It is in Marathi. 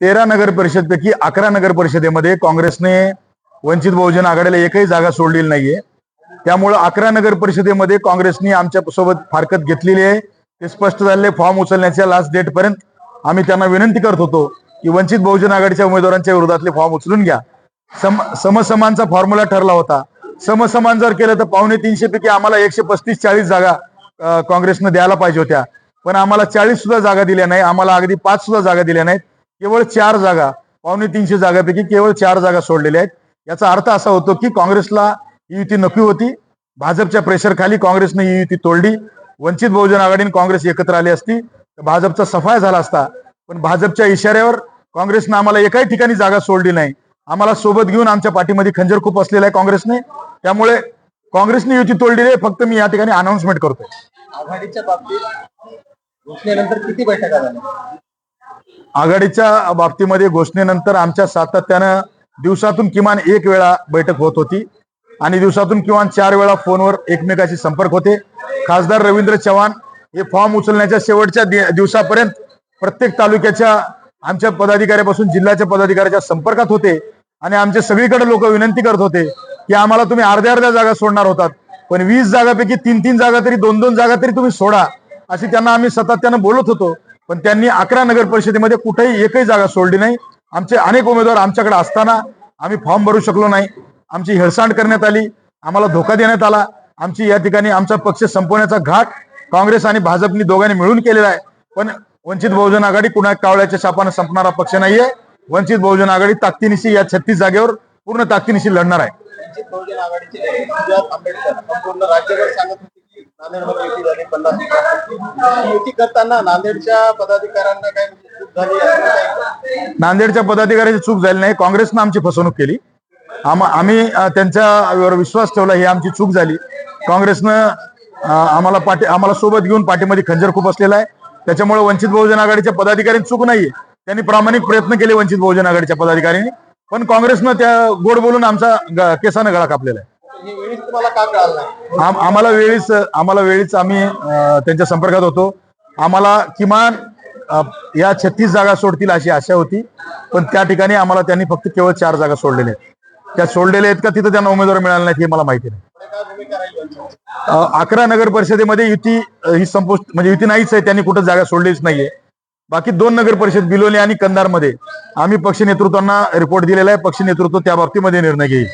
तेरा नगर परिषदपैकी अकरा नगर परिषदेमध्ये काँग्रेसने वंचित बहुजन आघाडीला एकही जागा सोडलेली नाहीये. त्यामुळं अकरा नगर परिषदेमध्ये काँग्रेसने आमच्यासोबत फारकत घेतलेली आहे. ते स्पष्ट झालेले फॉर्म उचलण्याच्या लास्ट डेट पर्यंत आम्ही त्यांना विनंती करत होतो की वंचित बहुजन आघाडीच्या उमेदवारांच्या विरोधातले फॉर्म उचलून घ्या. सम समसमानचा फॉर्म्युला ठरला होता. समसमान जर केलं तर पावणे तीनशे पैकी आम्हाला एकशे पस्तीस चाळीस जागा काँग्रेसनं द्यायला पाहिजे होत्या. पण आम्हाला चाळीस सुद्धा जागा दिल्या नाही. आम्हाला अगदी पाच सुद्धा जागा दिल्या नाहीत. केवळ चार जागा पावणे तीनशे जागापैकी केवळ चार जागा सोडलेल्या आहेत. याचा अर्थ असा होतो की काँग्रेसला ही युती नको होती. भाजपच्या प्रेशर खाली काँग्रेसने ही युती तोडली. वंचित बहुजन आघाडीने काँग्रेस एकत्र आली असती. तर भाजपचा सफाया झाला असता. पण भाजपच्या इशाऱ्यावर काँग्रेसनं आम्हाला एकाही ठिकाणी जागा सोडली नाही. आम्हाला सोबत घेऊन आमच्या पाठीमध्ये खंजर खूप असलेला आहे काँग्रेसने. त्यामुळे काँग्रेसने युती तोडलेली आहे. फक्त मी या ठिकाणी अनाऊन्समेंट करतोय. आघाडीच्या बाबतीत घोषणेनंतर किती बैठका झाल्या? आघाडीच्या बाबतीमध्ये घोषणेनंतर आमच्या सातत्यानं दिवसातून किमान एक वेळा बैठक होत होती. आणि दिवसातून किमान चार वेळा फोनवर एकमेकाशी संपर्क होते. खासदार रवींद्र चव्हाण हे फॉर्म उचलण्याच्या शेवटच्या दि- दिवसापर्यंत प्रत्येक तालुक्याच्या आमच्या पदाधिकाऱ्यापासून जिल्ह्याच्या पदाधिकाऱ्याच्या संपर्कात होते. आणि आमचे सगळीकडे लोक विनंती करत होते की आम्हाला तुम्ही अर्ध्या अर्ध्या जागा सोडणार होतात. पण वीस जागापैकी तीन तीन जागा तरी दोन दोन जागा तरी तुम्ही सोडा अशी त्यांना आम्ही सातत्यानं बोलत होतो. पण त्यांनी अकरा नगर परिषदेमध्ये कुठेही एकही जागा सोडली नाही. आमचे अनेक उमेदवार आमच्याकडे असताना आम्ही फॉर्म भरू शकलो नाही. आमची हेळसांड करण्यात आली. आम्हाला धोका देण्यात आला. आमची या ठिकाणी आमचा पक्ष संपवण्याचा घाट काँग्रेस आणि भाजपनी दोघांनी मिळून केलेला आहे. पण वंचित बहुजन आघाडी कुणा कावळ्याच्या शापानं संपणारा पक्ष नाहीये. वंचित बहुजन आघाडी ताकदीनिशी या छत्तीस जागेवर पूर्ण ताकदीनिशी लढणार आहे. बहुजन आघाडीचे आंबेडकर युती करताना नांदेडच्या पदाधिकाऱ्यांना काही चूक झाली असं काही नांदेडच्या पदाधिकाऱ्याची चूक झाली नाही. काँग्रेसनं आमची फसवणूक केली. आम- आम्ही अ, त्यांच्यावर विश्वास ठेवला ही आमची चूक झाली. काँग्रेसनं अ, आम्हाला पाठी आम्हाला सोबत घेऊन पाठीमध्ये खंजर खूप असलेला आहे. त्याच्यामुळे वंचित बहुजन आघाडीच्या पदाधिकाऱ्यांची चूक नाहीये. त्यांनी प्रामाणिक प्रयत्न केले वंचित बहुजन आघाडीच्या पदाधिकाऱ्यांनी. पण काँग्रेसनं त्या गोड बोलून आमचा ग- केसानं गळा कापलेला आहे. नाही. आम- आम्हाला वेळीच आम्हाला वेळीच आम्ही त्यांच्या संपर्कात होतो. आम्हाला किमान या छत्तीस जागा सोडतील अशी आशा होती. पण त्या ठिकाणी आम्हाला त्यांनी फक्त केवळ चार जागा सोडलेल्या आहेत. त्या सोडलेल्या आहेत का तिथं त्यांना उमेदवार मिळाले नाहीत हे मला माहिती नाही. अकरा नगर परिषदेमध्ये युती ही संपुष्ट म्हणजे युती नाहीच आहे त्यांनी कुठं जागा सोडलीच नाहीये. बाकी दोन नगर परिषद बिलोली आणि कंधारमध्ये आम्ही पक्ष नेतृत्वांना रिपोर्ट दिलेला आहे. पक्ष नेतृत्व त्या बाबतीमध्ये निर्णय घेईल.